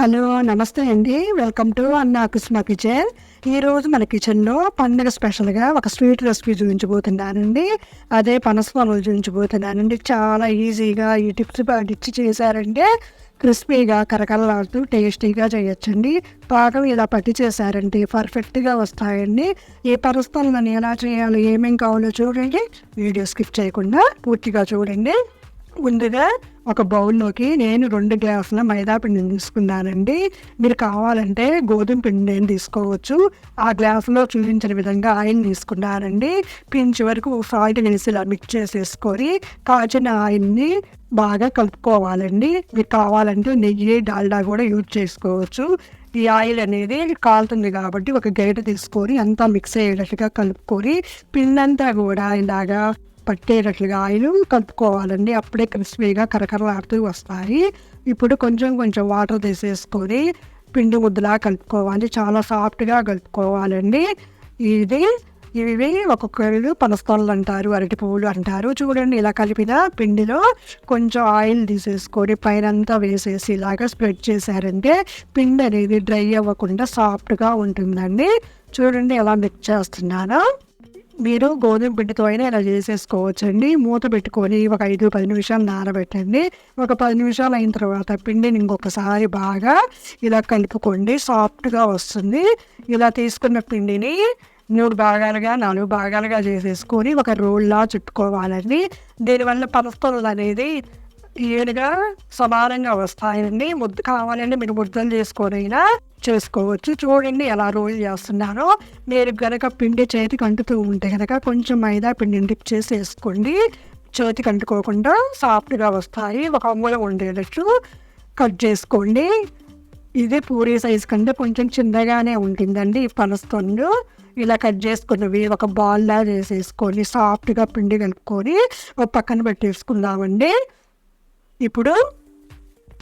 Hello నమస్తే అండి. Welcome to అన్నా కుస్మా కిచెన్. ఈరోజు మన కిచెన్లో పండుగ స్పెషల్గా ఒక స్వీట్ రెసిపీ చూపించబోతున్నానండి. అదే పనస చూపించబోతున్నానండి. చాలా ఈజీగా ఈ టిప్స్ ఇచ్చి చేశారంటే క్రిస్పీగా కరకరలాడుతూ టేస్టీగా చేయొచ్చండి. పాకం ఇలా పట్టి చేశారంటే పర్ఫెక్ట్గా వస్తాయండి. ఈ పరిస్థితులను ఎలా చేయాలో ఏమేం కావాలో చూడండి. వీడియో స్కిప్ చేయకుండా పూర్తిగా చూడండి. ముందుగా ఒక బౌల్లోకి నేను రెండు గ్లాసుల మైదా పిండిని తీసుకున్నానండి. మీరు కావాలంటే గోధుమ పిండిని తీసుకోవచ్చు. ఆ గ్లాసులో చూపించిన విధంగా ఆయిల్ తీసుకున్నానండి. పించి వరకు సాల్ట్ వేసి ఇలా మిక్స్ చేసేసుకొని కాచిన ఆయిల్ని బాగా కలుపుకోవాలండి. మీకు కావాలంటే నెయ్యి డాల్డా కూడా యూజ్ చేసుకోవచ్చు. ఈ ఆయిల్ అనేది కాలుతుంది కాబట్టి ఒక గరిట తీసుకొని అంతా మిక్స్ అయ్యేటట్టుగా కలుపుకొని పిండంతా కూడా ఇలాగా పట్టేటట్లుగా ఆయిల్ కలుపుకోవాలండి. అప్పుడే క్రిస్పీగా కరకరలాడుతూ వస్తాయి. ఇప్పుడు కొంచెం కొంచెం వాటర్ తీసేసుకొని పిండి ముద్దలా కలుపుకోవాలి. చాలా సాఫ్ట్గా కలుపుకోవాలండి. ఇది ఇవి ఒక్కొక్కరు పనస్తోళ్ళు అంటారు అరటి పువ్వులు అంటారు. చూడండి ఇలా కలిపిన పిండిలో కొంచెం ఆయిల్ తీసేసుకొని పైన అంతా వేసేసి ఇలాగా స్ప్రెడ్ చేశారంటే పిండి అనేది డ్రై అవ్వకుండా సాఫ్ట్గా ఉంటుందండి. చూడండి ఎలా మిక్స్ చేస్తున్నాను. మీరు గోధుమ పిండితో అయినా ఇలా చేసేసుకోవచ్చండి. మూత పెట్టుకొని ఒక ఐదు పది నిమిషాలు నానబెట్టండి. ఒక పది నిమిషాలు అయిన తర్వాత పిండిని ఇంకొకసారి బాగా ఇలా కలుపుకోండి. సాఫ్ట్గా వస్తుంది. ఇలా తీసుకున్న పిండిని మూడు భాగాలుగా నాలుగు భాగాలుగా చేసేసుకొని ఒక రోల్లా చుట్టుకోవాలండి. దీనివల్ల పరస్పరులు అనేది ఏడుగా సమానంగా వస్తాయండి. ముద్ద కావాలంటే మీరు ముద్దలు చేసుకొనైనా చేసుకోవచ్చు. చూడండి ఎలా రోల్ చేస్తున్నారో. మీరు కనుక పిండి చేతికి అంటుతూ ఉంటే కనుక కొంచెం మైదా పిండిని డిప్ చేసి వేసుకోండి. చేతికి అంటుకోకుండా సాఫ్ట్గా వస్తాయి. ఒక అమ్ముల ఉండేటట్టు కట్ చేసుకోండి. ఇది పూరి సైజ్ కంటే కొంచెం చిన్నగానే ఉంటుందండి ఈ పనస్తోండు. ఇలా కట్ చేసుకున్నవి ఒక బాల్లా చేసేసుకొని సాఫ్ట్గా పిండి కలుపుకొని ఒక పక్కన పెట్టేసుకుందామండి. ఇప్పుడు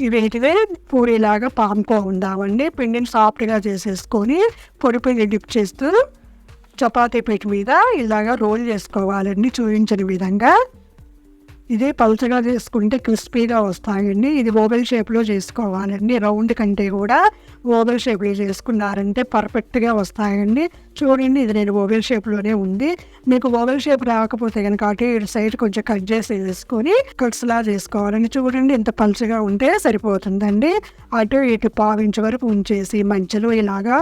వీటిని పూరిలాగా పాముకో ఉందామండి. పిండిని సాఫ్ట్గా చేసేసుకొని పొడి పిండి డిప్ చేస్తూ చపాతీ పెట్టి మీద ఇలాగా రోల్ చేసుకోవాలండి చూపించిన విధంగా. ఇదే పలుచగా చేసుకుంటే క్రిస్పీగా వస్తాయండి. ఇది ఓవెల్ షేప్లో చేసుకోవాలండి. రౌండ్ కంటే కూడా ఓవెల్ షేప్లో చేసుకున్నారంటే పర్ఫెక్ట్గా వస్తాయండి. చూడండి ఇది నేను ఓవెల్ షేప్లోనే ఉంది. మీకు ఓవెల్ షేప్ రాకపోతే కనుక అటు ఇటు సైడ్ కొంచెం కట్ చేసి వేసుకొని కట్స్లా చేసుకోవాలండి. చూడండి ఇంత పలుచగా ఉంటే సరిపోతుందండి. అటు ఇటు పావించే వరకు ఉంచేసి మంచిలో ఇలాగా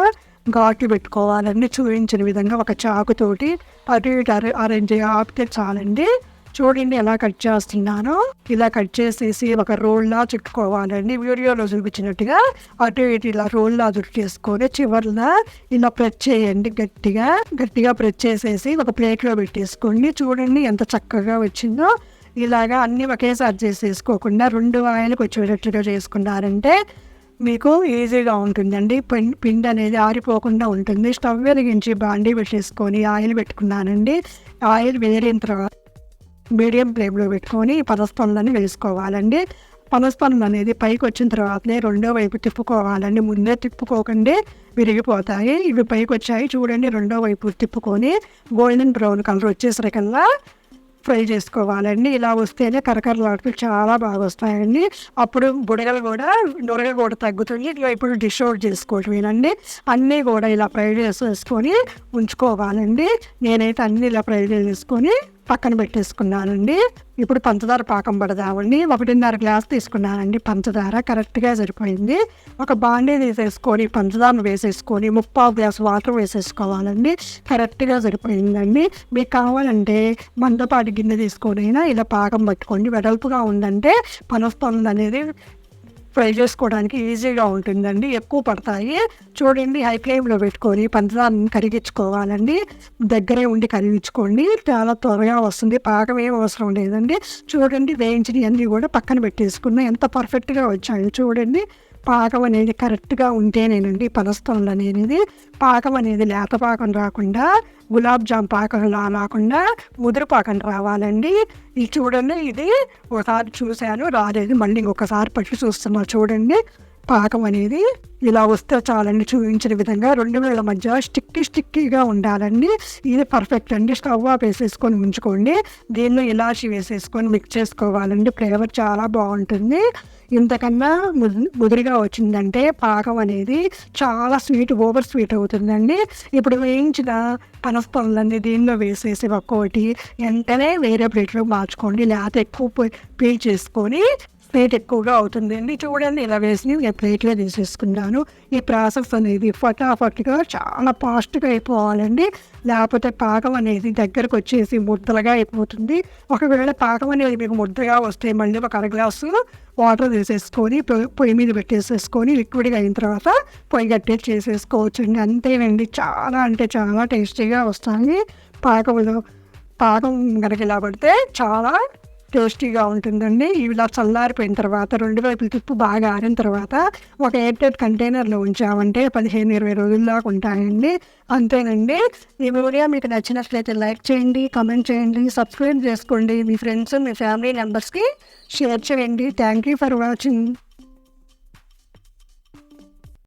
ఘాటు పెట్టుకోవాలండి. చూపించిన విధంగా ఒక చాకుతోటి అటు ఇటు అరే అరేంజ్ ఆపితే చాలండి. చూడండి ఎలా కట్ చేస్తున్నానో. ఇలా కట్ చేసేసి ఒక రోల్లా చుట్టుకోవాలండి. వీడియోలో చూపించినట్టుగా అటు ఇటు ఇలా రోల్లా చుట్టేసుకొని చివర్లా ఇలా ప్రెస్ చేయండి గట్టిగా. గట్టిగా ప్రెస్ చేసేసి ఒక ప్లేట్లో పెట్టేసుకోండి. చూడండి ఎంత చక్కగా వచ్చిందో. ఇలాగా అన్నీ ఒకేసారి చేసేసుకోకుండా రెండు ఆయిల్కి వచ్చేటట్టుగా చేసుకున్నారంటే మీకు ఈజీగా ఉంటుందండి. పిండి పిండి అనేది ఆరిపోకుండా ఉంటుంది. స్టవ్ వెలిగించి బాండీ పెట్టేసుకొని ఆయిల్ పెట్టుకున్నానండి. ఆయిల్ వేరిన తర్వాత మీడియం ఫ్లేమ్లో పెట్టుకొని పనసపండ్లని వేసుకోవాలండి. పనస్పందన అనేది పైకి వచ్చిన తర్వాతనే రెండో వైపు తిప్పుకోవాలండి. ముందే తిప్పుకోకండి విరిగిపోతాయి. ఇవి పైకి వచ్చాయి చూడండి రెండో వైపు తిప్పుకొని గోల్డెన్ బ్రౌన్ కలర్ వచ్చేసరికల్లా ఫ్రై చేసుకోవాలండి. ఇలా వస్తేనే కరకరలాడుతూ చాలా బాగా వస్తాయండి. అప్పుడు బుడగలు కూడా నొరగ కూడా తగ్గుతుంది. ఇట్లా ఇప్పుడు డిష్ అవుట్ చేసుకోవటమేనండి. అన్నీ కూడా ఇలా ఫ్రై చేసేసుకొని ఉంచుకోవాలండి. నేనైతే అన్నీ ఇలా ఫ్రై చేసుకొని పక్కన పెట్టేసుకున్నానండి. ఇప్పుడు పంచదార పాకం పడదామండి. ఒకటిన్నర గ్లాస్ తీసుకున్నానండి పంచదార. కరెక్ట్గా సరిపోయింది. ఒక బాండీ తీసేసుకొని పంచదార వేసేసుకొని ముప్పావు గ్లాస్ వాటర్ వేసేసుకోవాలండి. కరెక్ట్గా సరిపోయిందండి. మీకు కావాలంటే మందపాటి గిన్నె తీసుకొని అయినా ఇలా పాకం పట్టుకోండి. వెడల్పుగా ఉందంటే పనస్తుంది అనేది ఫ్రై చేసుకోవడానికి ఈజీగా ఉంటుందండి. ఎక్కువ పడతాయి. చూడండి హై ఫ్లేమ్లో పెట్టుకొని పంచదారని కరిగించుకోవాలండి. దగ్గరే ఉండి కరిగించుకోండి. చాలా త్వరగా వస్తుంది. పాకం ఏం అవసరం లేదండి. చూడండి వేయించినవి అన్నీ కూడా పక్కన పెట్టేసుకున్నాం ఎంత పర్ఫెక్ట్గా వచ్చాయి చూడండి. పాకం అనేది కరెక్ట్గా ఉంటేనేనండి పనస్తోళ్ళు అనేది పాకం అనేది లేత పాకం రాకుండా గులాబ్ జామ్ పాకంలా రాకుండా ముదురు పాకం రావాలండి. ఇది చూడండి ఇది ఒకసారి చూశాను రాలేదు. మళ్ళీ ఇంకొకసారి పట్టి చూస్తున్నా చూడండి. పాకం అనేది ఇలా వస్తే చాలండి చూపించిన విధంగా రెండు వేల మధ్య స్టిక్కీ స్టిక్కీగా ఉండాలండి. ఇది పర్ఫెక్ట్ అండి. స్టవ్ ఆఫ్ వేసేసుకొని ఉంచుకోండి. దీనిలో ఇలాచి వేసేసుకొని మిక్స్ చేసుకోవాలండి. ఫ్లేవర్ చాలా బాగుంటుంది. ఇంతకన్నా ముదిరిగా వచ్చిందంటే పాకం అనేది చాలా స్వీట్ ఓవర్ స్వీట్ అవుతుందండి. ఇప్పుడు వేయించిన పనస పనులన్నీ దీనిలో వేసేసి ఒక్కోటి వెంటనే వేరే ప్లేట్లో మార్చుకోండి. లేకపోతే ఎక్కువ పీ- పీల్ చేసుకొని ప్లేట్ ఎక్కువగా అవుతుందండి చూడండి ఇలా వేసి నేను ప్లేట్లో తీసేసుకున్నాను. ఈ ప్రాసెస్ అనేది ఫటాఫట్గా చాలా ఫాస్ట్గా అయిపోవాలండి. లేకపోతే పాకం అనేది దగ్గరకు వచ్చేసి ముద్దలుగా అయిపోతుంది. ఒకవేళ పాకం అనేది మీకు ముద్దగా వస్తే మళ్ళీ ఒక అర గ్లాసు వాటర్ తీసేసుకొని పొయ్యి- పొయ్యి మీద పెట్టేసేసుకొని లిక్విడ్గా అయిన తర్వాత పొయ్యి కట్టేసి చేసేసుకోవచ్చండి. అంతేనండి చాలా అంటే చాలా టేస్టీగా వస్తాయి. పాకంలో పాకం కనుక ఇలా పడితే చాలా టేస్టీగా ఉంటుందండి. ఇలా చల్లారిపోయిన తర్వాత రెండు వైపుల తిప్పు బాగా ఆరిన తర్వాత ఒక ఎయిర్ టైట్ కంటైనర్లో ఉంచామంటే పదిహేను ఇరవై రోజుల ఉంటాయండి. అంతేనండి. ఈ వీడియో మీకు నచ్చినట్లయితే లైక్ చేయండి కమెంట్ చేయండి సబ్స్క్రైబ్ చేసుకోండి. మీ ఫ్రెండ్స్ మీ ఫ్యామిలీ మెంబర్స్కి షేర్ చేయండి. Thank you for watching.